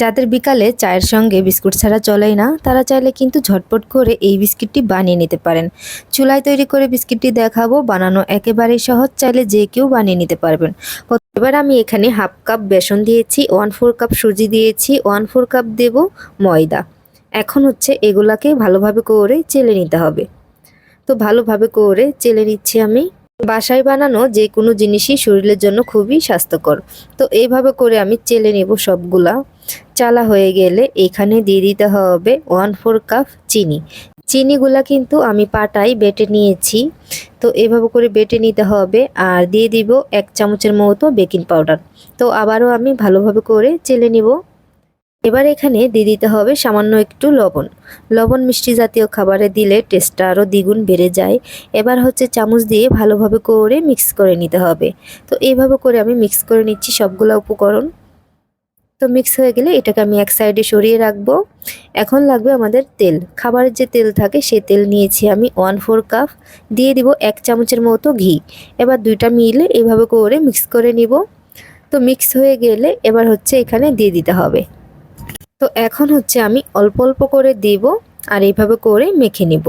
যাদের বিকালে চায়ের সঙ্গে বিস্কুট ছাড়া চলেই না, তারা চাইলে কিন্তু ঝটপট করে এই বিস্কিটটি বানিয়ে নিতে পারেন। চুলায় তৈরি করে বিস্কিটটি দেখাবো, বানানো একেবারেই সহজ, চাইলে যে কেউ বানিয়ে নিতে পারবেন। এবার আমি এখানে হাফ কাপ বেসন দিয়েছি, ওয়ান ফোর কাপ সুজি দিয়েছি, ওয়ান ফোর কাপ দেব ময়দা। এখন হচ্ছে এগুলাকে ভালোভাবে করে চেলে নিতে হবে। তো ভালোভাবে করে চেলে নিচ্ছি আমি। বাসায় বানানো যে কোনো জিনিসই শরীরের জন্য খুবই স্বাস্থ্যকর। তো এইভাবে করে আমি চেলে নেব সবগুলা। চালা হয়ে গেলে এখানে দিয়ে দিতে হবে ওয়ান ফোর কাপ চিনি। চিনিগুলা কিন্তু আমি পাটায় বেটে নিয়েছি। তো এভাবে করে বেটে নিতে হবে আর দিয়ে দিব এক চামচের মতো বেকিং পাউডার তো আবারও আমি ভালোভাবে করে চেলে নিব। এবার এখানে দিয়ে দিতে হবে সামান্য একটু লবণ। লবণ মিষ্টি জাতীয় খাবারে দিলে টেস্টটা আরও দ্বিগুণ বেড়ে যায়। এবার হচ্ছে চামচ দিয়ে ভালোভাবে করে মিক্স করে নিতে হবে। তো এইভাবে করে আমি মিক্স করে নিচ্ছি সবগুলো উপকরণ। তো মিক্স হয়ে গেলে এটাকে আমি এক সাইডে সরিয়ে রাখব। এখন লাগবে আমাদের তেল। খাবারের যে তেল থাকে সেই তেল নিয়েছি আমি ওয়ান ফোর কাপ দিয়ে দিব এক চামচের মতো ঘি। এবার দুইটা মিলে এইভাবে করে মিক্স করে নিব। তো মিক্স হয়ে গেলে এবার হচ্ছে এখানে দিয়ে দিতে হবে। তো এখন হচ্ছে আমি অল্প অল্প করে দিব আর এইভাবে করে মেখে নিব।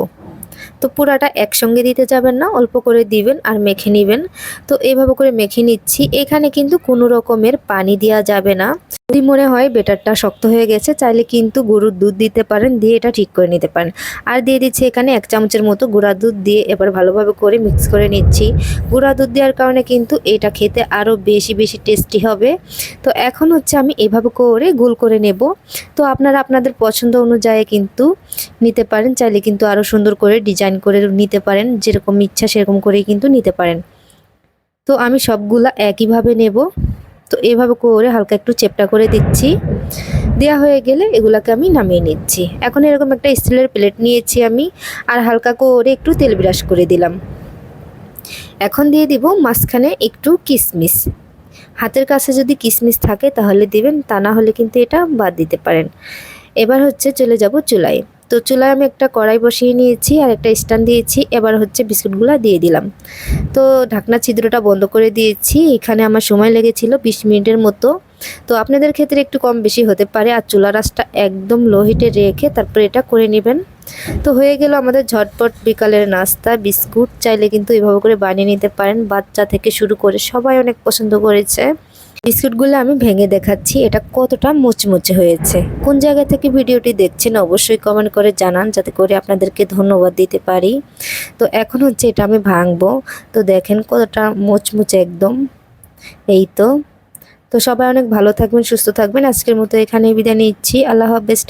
তো পুরাটা একসঙ্গে দিতে যাবেন না, অল্প করে দিবেন আর মেখে নেবেন। তো এইভাবে করে মেখে নিচ্ছি। এখানে কিন্তু কোনো রকমের পানি দেওয়া যাবে না। যদি মনে হয় বেটারটা শক্ত হয়ে গেছে, চাইলে কিন্তু গরুর দুধ দিতে পারেন, দিয়ে এটা ঠিক করে নিতে পারেন। আর দিয়ে দিচ্ছি এখানে এক চামচের মতো গুঁড়া দুধ দিয়ে এবার ভালোভাবে করে মিক্স করে নিচ্ছি। গুঁড়া দুধ দেওয়ার কারণে কিন্তু এটা খেতে আরও বেশি বেশি টেস্টি হবে। তো এখন হচ্ছে আমি এভাবে করে গোল করে নেব। তো আপনারা আপনাদের পছন্দ অনুযায়ী কিন্তু নিতে পারেন, চাইলে কিন্তু আরও সুন্দর করে ডিজাইন করে নিতে পারেন, যেরকম ইচ্ছা সেরকম করেই কিন্তু নিতে পারেন। তো আমি সবগুলা একইভাবে নেব। তো এভাবে করে হালকা একটু চেপটা করে দিচ্ছি। দেওয়া হয়ে গেলে এগুলাকে আমি নামিয়ে নিচ্ছি। এখন এরকম একটা স্টিলের প্লেট নিয়েছি আমি আর হালকা করে একটু তেল ব্রাশ করে দিলাম। এখন দিয়ে দিব মাঝখানে একটু কিশমিশ হাতের কাছে যদি কিশমিশ থাকে তাহলে দিবেন, তা না হলে কিন্তু এটা বাদ দিতে পারেন। এবার হচ্ছে চলে যাব চুলায়। তো চুলায় আমি একটা কড়াই বসিয়ে নিয়েছি আর একটা স্ট্যান্ড দিয়েছি। এবার হচ্ছে বিস্কুটগুলো দিয়ে দিলাম। তো ঢাকনা ছিদ্রটা বন্ধ করে দিয়েছি। এখানে আমার সময় লেগেছিল বিশ মিনিটের মতো। তো আপনাদের ক্ষেত্রে একটু কম বেশি হতে পারে। আর চুলা রাসটা একদম লো হিটে রেখে তারপরে এটা করে নেবেন। তো হয়ে গেল আমাদের ঝটপট বিকালের নাস্তা, বিস্কুট। চাইলে কিন্তু এভাবে করে বানিয়ে নিতে পারেন। বাচ্চা থেকে শুরু করে সবাই অনেক পছন্দ করেছে। বিস্কুটগুলো আমি ভেঙে দেখাচ্ছি। এটা কতটা মুচমুচে হয়েছে। কোন জায়গা থেকে ভিডিওটি দেখছেন অবশ্যই কমেন্ট করে জানান যাতে করে আপনাদেরকে ধন্যবাদ দিতে পারি। তো এখন হচ্ছে এটা আমি ভাঙবো। তো দেখেন কতটা মুচমুচে একদম। এই তো। তো সবাই অনেক ভালো থাকবেন, সুস্থ থাকবেন। আজকের মতো এখানে বিদায় নিচ্ছি। আল্লাহ হাফেজ